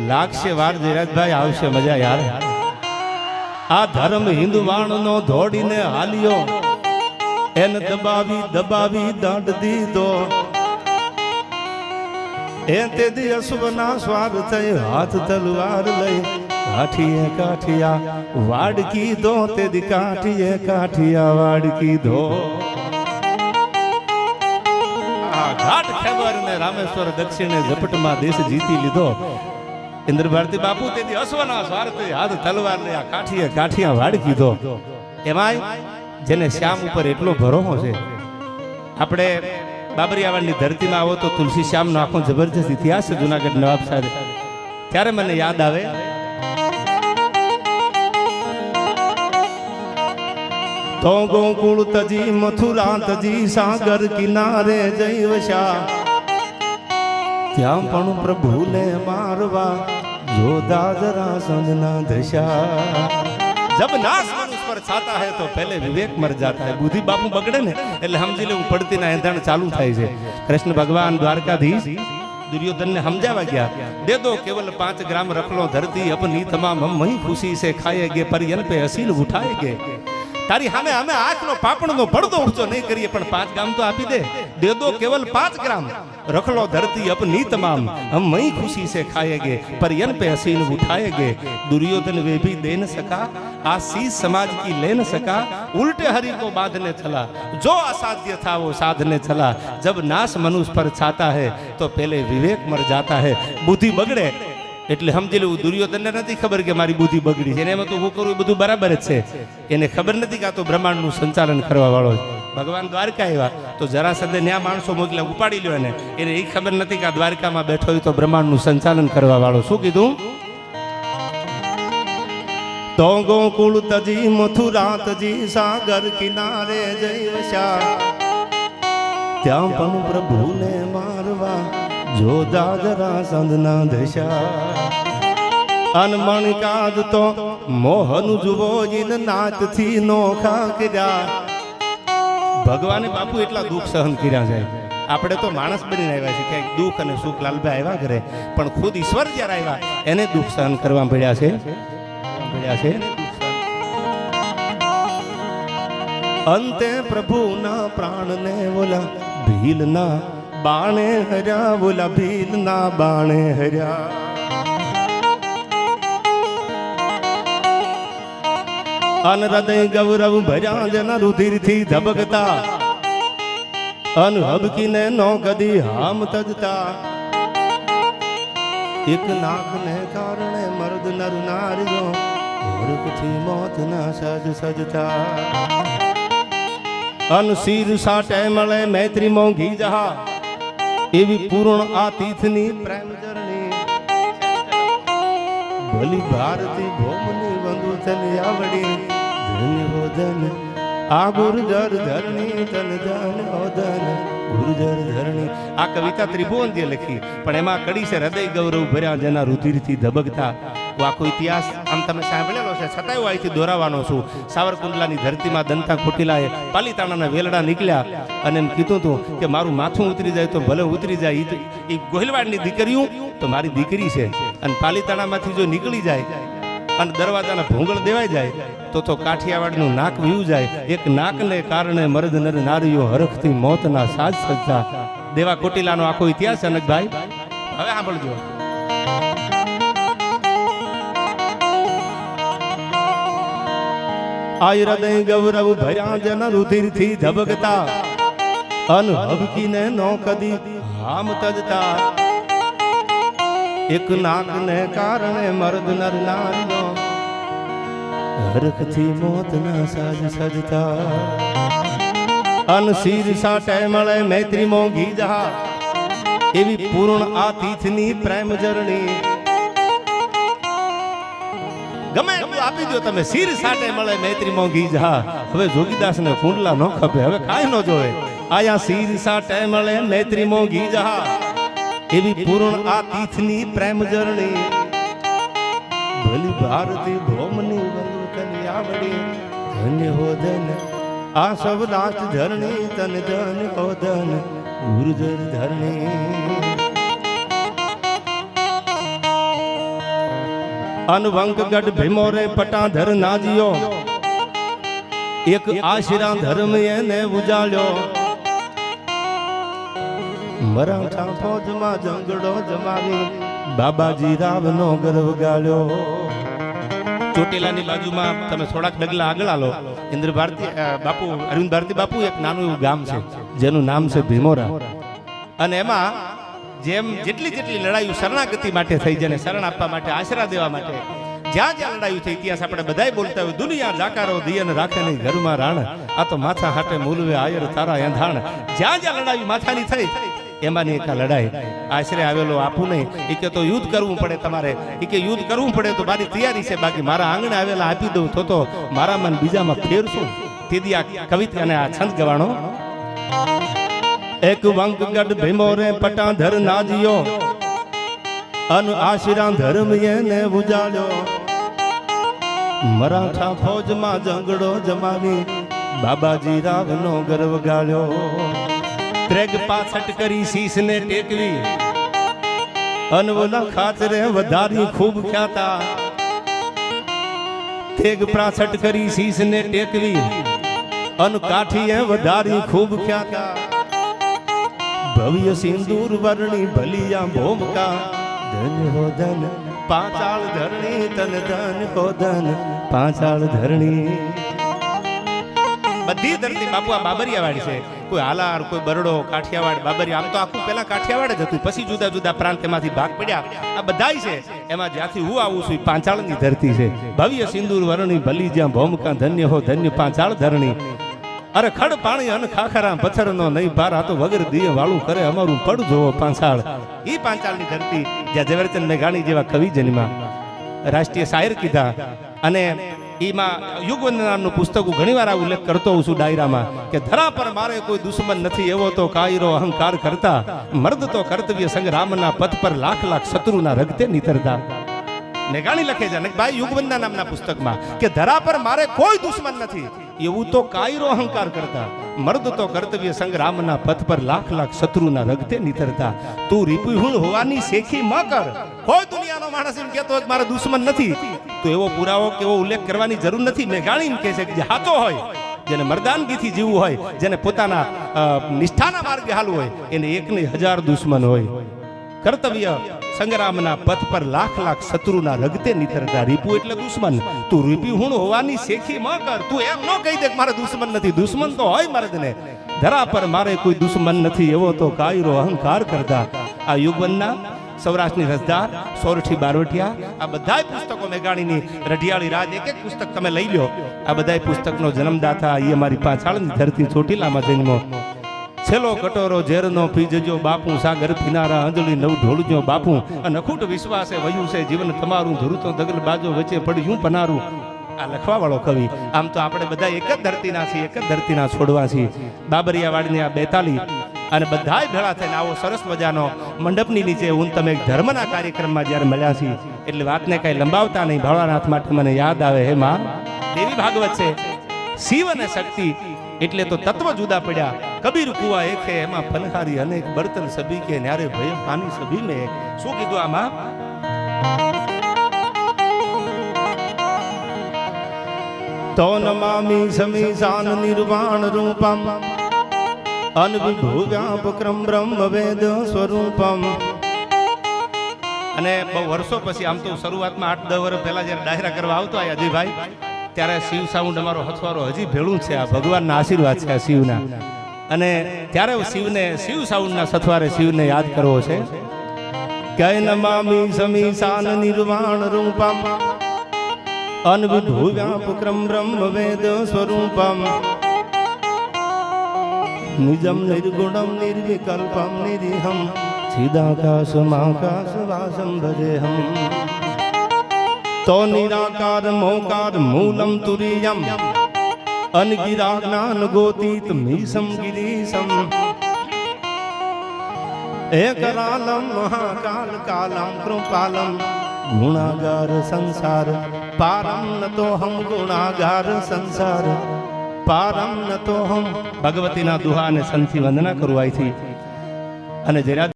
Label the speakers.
Speaker 1: લાગશે વાર ધીરજભાઈ, આવશે મજા, યાર. આ ધર્મ હિન્દુવાણનો ધોડીને હાલ્યો. એને દબાવી દબાવી દંડ દીધો. એ તે દી અશ્વના સ્વાર થઈ હાથ તલવાર લઈ. કાઠીએ કાઠિયા વાડ કીધો, તે દી કાઠીએ કાઠિયા વાડ કીધો. ઘાટ ખેબર ને રામેશ્વર દક્ષિણે ઝપટમાં દેશ જીતી લીધો. ઇન્દ્ર ભારતી બાપુ તેથી અશ્વના સ્વાર્થે હાથ તલવાર ને આ કાઠીએ કાઠિયા વાડ કીધો એમાંય જેને શ્યામ ઉપર એટલો ભરોસો છે. આપણે બાબરિયાવાડની ધરતીમાં આવો તો તુલસી શ્યામનો આખો જબરજસ્ત ઇતિહાસ છે જુનાગઢ નવાબ સાહેબ. ત્યારે મને યાદ આવે, તો ગોકુળ તજી, મથુરા તજી, સાગર કિનારે જઈ વસા ત્યાં પણ પ્રભુને મારવા જો દાદરા દશા જબ નાશ મનુષ્ય પર છાતા હે તો પહેલે વિવેક મર જાતા બુદ્ધિ બાપુ બગડે ને એટલે સમજી લેવું પડતી ના એંધણ ચાલુ થાય છે. કૃષ્ણ ભગવાન દ્વારકાધીશ દુર્યોધનને સમજાવા ગયા. દે દો કેવલ પાંચ ગ્રામ રખલો ધરતી, અપની તમામ મહી ખુશી સે ખાયે ગે પર યન પે અસીલ ઉઠાયે ગે. તારી સામે અમે આંખનો પાપણનો પડદો ઊંચો નહીં કરીએ, પણ પાંચ ગ્રામ તો આપી દે. દે દો કેવલ પાંચ ગ્રામ. રખલો ધરતી અપની તમામ. હમ મઈ ખુશી સે ખાયેગે પરયન પે હસીન ઉઠાયેગે દુર્યોધન વે ભી દે ન સકા આ સીસ સમાજ કી લે ન સકા, ઉલટે હરી કો બાંધને ચલા જો અસાધ્ય થા વો સાધને ચલા જબ નાશ મનુષ્ય પર છાતા હે, તો પહેલે વિવેક મર જાતા હે. બુદ્ધિ બગડે એટલે સમજી લેવું દુર્યોધનને નથી ખબર કે મારી બુદ્ધિ બગડી છે. એને એમાં તો હું કરું એ બધું બરાબર જ છે. એને ખબર નથી કે આ તો બ્રહ્માંડનું સંચાલન કરવા વાળો છે. ભગવાન દ્વારકા આવ્યા, તો જરાસંદે ન્યા માણસો મોકલ્યા, ઉપાડી લ્યો એને. એને એ ખબર નથી કે આ દ્વારકામાં બેઠો હોય તો બ્રહ્માંડનું સંચાલન કરવા વાળો શું કીધું? તો ગોકુળ તજી મથુરા તજી સાગર કિનારે જઈ વસ્યા. ત્યાં પણ પ્રભુને મારવા જોધા જરા સંદના દશા અનમણ કાદ તો મોહન જુવો જીન નાચથી નોખા કર્યા ભગવાને બાપુ એટલા દુઃખ સહન કર્યા છે. આપણે તો માણસ બનીને આવ્યા છે ક્યાંક દુઃખ અને સુખ લાલભાઈ આવ્યા કરે, પણ ખુદ ઈશ્વર જ્યારે આવ્યા, એને દુઃખ સહન કરવા પડ્યા છે. પડ્યા છે. અંતે પ્રભુના પ્રાણને બોલા ભીલના બાણે હર્યા, બોલા ભીલના બાણે હર્યા. અન હૃદય ગૌરવ ભર્યા જન રુધિરથી ધબકતા. અન હબકીને નો કદી હામ તજતા. એક નાકને કારણે મર્દ નર નારીઓ મૂર્ખથી મોતના સજ સજતા. અન શીર સાટે મળે, મૈત્રી મોંઘી જહા. એવી પૂર્ણ આ તીર્થની પ્રેમ જરણી ભલી ભારતી ભોમની બંધુ ચલી આવડી. ધન હોદન આ ગુરુજર ધરણી તન ધન હોદન ગુરુજર ધરણી. આ કવિતા ત્રિભુવન લખી પણ એમાં કડી છે હૃદય ગૌરવ ભર્યા જેના રુધિરથી ધબકતા. આખો ઇતિહાસ આમ તમે સાંભળેલો છે. છતાંય હું અહીંથી દોરાવાનો છું. સાવરકુંડલાની ધરતીમાં દંતા ખોટીલાએ પાલીતાણાના વેલડા નીકળ્યા અને એમ કીધું હતું કે મારું માથું ઉતરી જાય તો ભલે ઉતરી જાય. એ ગોહિલવાડની દીકરીઓ, તો મારી દીકરી છે. અને પાલીતાણામાંથી જો નીકળી જાય અને દરવાજાના ભૂંગળ દેવાઈ જાય, તો તો કાઠિયાવાડનું નાક વીવું જાય. એક નાકને કારણે મર્દ નર નારીઓ હરખથી મોતના સાજ સજતા દેવા કોટીલાનો આખો ઇતિહાસ અનકભાઈ હવે સાંભળજો. આ હૃદય ગૌરવ ભર્યા જન રુધિરથી ધબકતા. અન હબકીને નો કદી હામ તજતા. એક નાકને કારણે મર્દ નર નારીઓ હરખથી મોતના સાજ સજતા. અન શીર સાટે મળે મૈત્રી મોંઘી જહા. એવી પૂર્ણ આ તીથની પ્રેમ જરણી. ગમે આપી દો તમે. શીર સાટે મળે મૈત્રી મોંઘી જા. હવે જોગીદાસ ને કુંડલા ન ખપે. હવે કાંઈ ન જોવે. આયા શીર સાટે મળે મૈત્રી મોંઘી જા. એવી પૂર્ણ આ તીથની પ્રેમ જરણી. ભલી ભારતી ભોમની બંધુ ધન્ય હોદન આ રાત ધરણી, તન ધન ધન ગુરુજર ધરણી. અનવંકગઢ ભીમોરે પટાધર નાજ્યો. એક આશીરા ધર્મ એને ઉજાળ્યો મરાઠા ફોજમાં જંગડો જમાવી બાબાજી રાવનો ગર્વ ગાળ્યો. ચોટીલાની બાજુમાં તમે થોડાક ડગલા આગળ આલો. ઇન્દ્ર ભારતી બાપુ, અરવિંદ ભારતી બાપુ એક નાનું એવું ગામ છે, જેનું નામ છે ભીમોરા. અને એમાં જેમ જેટલી જેટલી લડાઈઓ શરણાગતિ માટે થઈ જેને શરણ આપવા માટે, આશરા દેવા માટે, જ્યાં જ્યાં લડાઈઓ થઈ ઇતિહાસ આપણે બધાય બોલતા હોય, દુનિયા જાકારો દિયન રાખે નહીં, ઘરમાં રાણ, આ તો માથા હાટે મૂલવે, આયર તારા એંધાણ. જ્યાં જ્યાં લડાઈ માથાની થઈ, એમાંની એક લડાઈ. આશરે આવેલો આપું નહીં. એ કે તો યુદ્ધ કરવું પડે તમારે. એ કે યુદ્ધ કરવું પડે તો મારી તૈયારી છે, બાકી મારા આંગણે આવેલા આપી દઉં તો તો મારા મન બીજામાં ફેરશું. તેથી આ કવિતા અને આ છંદ ગવાણો. એક વંકગઢ ભીમો રે પટાધર નાજ્યો. અન આશીરા ધર્મ એને ઉજાડ્યો. મરાઠા ફોજમાં જંગડો જમાવી બાબાજી રાવનો ગર્વ ગાળ્યો. ત્રેગ પાછટ કરી શીશને ટેકવી. અનવલા ખાતરે વધારી ખૂબ ખ્યાતા. તેગ પ્રાછટ કરી શીશને ટેકવી. અન કાઠીએ વધારી ખૂબ ખ્યાતા. ભવ્ય સિંદૂર વર્ણી ભલિયા ભોમકા ધન હો ધન પાંચાળ ધરણી, તન ધન હો ધન પાંચાળ ધરણી. બધી ધરતી બાપુ આ બાબરિયાવાડી છે. કોઈ હાલાર કોઈ બરડો, કાઠિયાવાડ, બાબરિયા, આમ તો આખું પેલા કાઠિયાવાડ જ હતું. પછી જુદા જુદા પ્રાંત એમાંથી ભાગ પડ્યા. આ બધાય છે. એમાં જ્યાંથી હું આવું છું પાંચાળની ધરતી છે. ભવ્ય સિંદૂર વરણી ભલી જ્યાં ભૌમકા ધન્ય હો ધન્ય પાંચાળ ધરણી. અરે ખડ પાણી અન ખાખરા પથ્થર નો નહીં બાર આ વગર દિયે વાળું કરે, અમારું પડ જોવો પાંચાળ ઈ પાંચાળની ધરતી જ્યાં ઝવેરચંદ મેઘાણી જેવા કવિ જન્મા રાષ્ટ્રીય શાયર કીધા. અને ઈમાં યુગવંદ નામનું પુસ્તક હું ઘણીવાર આ ઉલ્લેખ કરતો હોઉં છું ડાયરામાં કે ધરા પર મારે કોઈ દુશ્મન નથી, એવો તો કાયરો અહંકાર કરતા. મર્દ તો કર્તવ્ય સંગ્રામના પથ પર લાખ લાખ શત્રુના રગતે નીતરતા. મેઘાણી લખે છે ભાઈ યુગવંદના નામના પુસ્તકમાં કે ધરા પર મારે કોઈ દુશ્મન નથી. એવું તો કાયરો અહંકાર કરતા. મર્દ તો કર્તવ્ય સંગ્રામના પથ પર લાખ લાખ શત્રુના રગતે નીતરતા. તું રીપુહુણ હોવાની શેખી ન કર. કોઈ દુનિયાનો માણસ એમ કહેતો કે મારા દુશ્મન નથી. તો એવો પુરાવો કે એવો ઉલ્લેખ કરવાની જરૂર નથી. મેઘાણી એમ કહે છે કે હાચો હોય, જેને મર્દાનગીથી જીવવું હોય, જેને પોતાના નિષ્ઠાના માર્ગે હાલવું હોય, એને એકને હજાર દુશ્મન હોય. કર્તવ્ય સંગ્રામના પથ પર લાખ લાખ શત્રુના રગતે નીતરતા રીપુ એટલે દુશ્મન. તું રીપી હુણ હોવાની શેખી ન કર. તું એમ ન કહી દે કે મારે દુશ્મન નથી. દુશ્મન તો હોય મર્દને ધરા પર મારે કોઈ દુશ્મન નથી, એવો તો કાયરો અહંકાર કરતા. આ યુગવનના સૌરાષ્ટ્રની રસદાર સોરઠી બારવટિયા આ બધા પુસ્તકો મેઘાણીની રઢિયાળી રાજ, એક એક પુસ્તક તમે લઈ લો આ બધાય પુસ્તકનો જન્મદાતા એ અમારી પાછળની ધરતી ચોટીલામાં જન્મો છેલ્લો કટોરો ઝેરનો પીજજો, બાપુ સાગર પીનારા અંજલી નવ ઢોળજો, બાપુ. અને અખૂટ વિશ્વાસે વયું છે જીવન તમારું ધરુતો દગલ બાજો વચ્ચે પડ્યું પનારું. આ લખવા વાળો કવિ. આમ તો આપણે બધા એક જ ધરતીના છીએ, એક જ ધરતીના છોડવા છીએ. બાબરિયાવાડની આ બેતાલી. અને બધાય ભેળા થઈને આવો સરસ મજાનો મંડપની નીચે હું તમે ધર્મના કાર્યક્રમમાં જ્યારે મળ્યા છીએ. એટલે વાતને કઈ લંબાવતા નહીં. ભોળાનાથ માટે મને યાદ આવે હે માં. દેવી ભાગવત છે. શિવ અને શક્તિ. એટલે તો તત્વ જુદા પડ્યા. કબીર કુવા એક હે એમાં પનહારી અનેક બર્તન સભી કે ન્યારે ભય પાની સભી મેં શું કીધું આમાં? તો નમામી સમીશાન નિર્વાણ રૂપમ અનવિભુવ્યાપક્રમ બ્રહ્મ વેદ સ્વરૂપમ. અને બહુ વર્ષો પછી આમ તો શરૂઆતમાં આઠ દસ વર્ષ પહેલા જ્યારે ડાયરા કરવા આવતો આ અજયભાઈ ત્યારે શિવ સાઉન્ડ અમારો હથવારો હજી ભેળું છે આ ભગવાનના આશીર્વાદ છે આ શિવના. અને ત્યારે શિવને, શિવ સાઉન્ડના સથવારે શિવને યાદ કરવો છે. કૈન મામી સમી સાન નિર્વાણ રૂપમ અનવિભુવ્યાપક્રમ બ્રહ્મ વેદ સ્વરૂપમ. નિજમ નિર્ગુણમ નિર્વિકલ્પમ નિરીહમ ચિદાકાશમાકાશવાસમ ભજેહમ. તો નિરાકાર મોકાર, મૂલમ તુરીયમ અનગિરા જ્ઞાન ગોતીત મીસમ ગિરીશમ એકરાલમ મહાકાલ કાલમ કૃપાલમ ગુણાગાર સંસાર. પારમ નતો હમ ગુણાગાર સંસાર. પારમ નતો હમ ભગવતીના દુહા અને સંથી વંદના કરું અને જરા